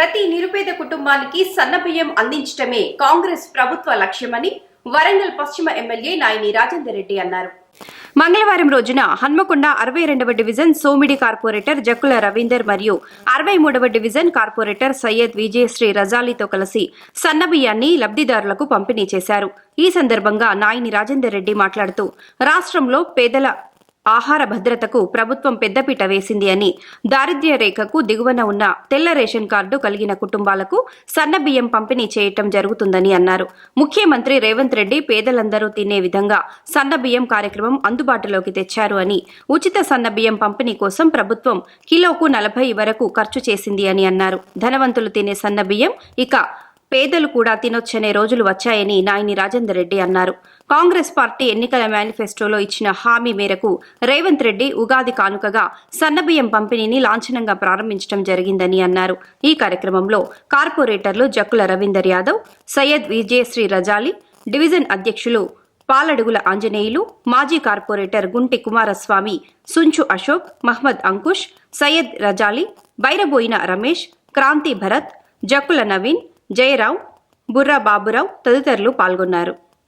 ప్రతి నిరుపేద కుటుంబానికి సన్నబియ్యం అందించడమే కాంగ్రెస్ ప్రభుత్వ లక్ష్యమని వరంగల్ పశ్చిమ ఎమ్మెల్యే నాయని రాజేందర్ రెడ్డి అన్నారు. మంగళవారం రోజున హన్మకొండ అరవై రెండవ డివిజన్ సోమిడి కార్పొరేటర్ జక్కుల రవీందర్ మరియు అరవై మూడవ డివిజన్ కార్పొరేటర్ సయ్యద్ విజయశ్రీ రజాలీతో కలిసి సన్నబియ్యాన్ని లబ్ధిదారులకు పంపిణీ చేశారు. ఈ సందర్భంగా నాయని రాజేందర్ రెడ్డి మాట్లాడుతూ రాష్ట్రంలో పేదల ఆహార భద్రతకు ప్రభుత్వం పెద్దపీట వేసింది అని దారిద్ర్య రేఖకు దిగువన ఉన్న తెల్ల రేషన్ కార్డు కలిగిన కుటుంబాలకు సన్న బియ్యం పంపిణీ చేయటం జరుగుతుందని అన్నారు. ముఖ్యమంత్రి రేవంత్ రెడ్డి పేదలందరూ తినే విధంగా సన్న బియ్యం కార్యక్రమం అందుబాటులోకి తెచ్చారు అని ఉచిత సన్న బియ్యం పంపిణీ కోసం ప్రభుత్వం కిలోకు నలభై వరకు ఖర్చు చేసింది అని అన్నారు. ధనవంతులు తినే సన్న బియ్యం ఇక పేదలు కూడా తినొచ్చనే రోజులు వచ్చాయని నాయని రాజేందర్ రెడ్డి అన్నారు. కాంగ్రెస్ పార్టీ ఎన్నికల మేనిఫెస్టోలో ఇచ్చిన హామీ మేరకు రేవంత్ రెడ్డి ఉగాది కానుకగా సన్నబియ్యం పంపిణీని లాంఛనంగా ప్రారంభించడం జరిగిందని అన్నారు. ఈ కార్యక్రమంలో కార్పొరేటర్లు జక్కుల రవీందర్ యాదవ్ సయ్యద్ విజయశ్రీ రజాలి డివిజన్ అధ్యక్షులు పాలడుగుల ఆంజనేయులు మాజీ కార్పొరేటర్ గుంటి కుమారస్వామి సుంచు అశోక్ మహ్మద్ అంకుష్ సయ్యద్ రజాలి బైరబోయిన రమేష్ క్రాంతి భరత్ జక్కుల నవీన్ జయరావు బుర్రా బాబురావు తదితరులు పాల్గొన్నారు.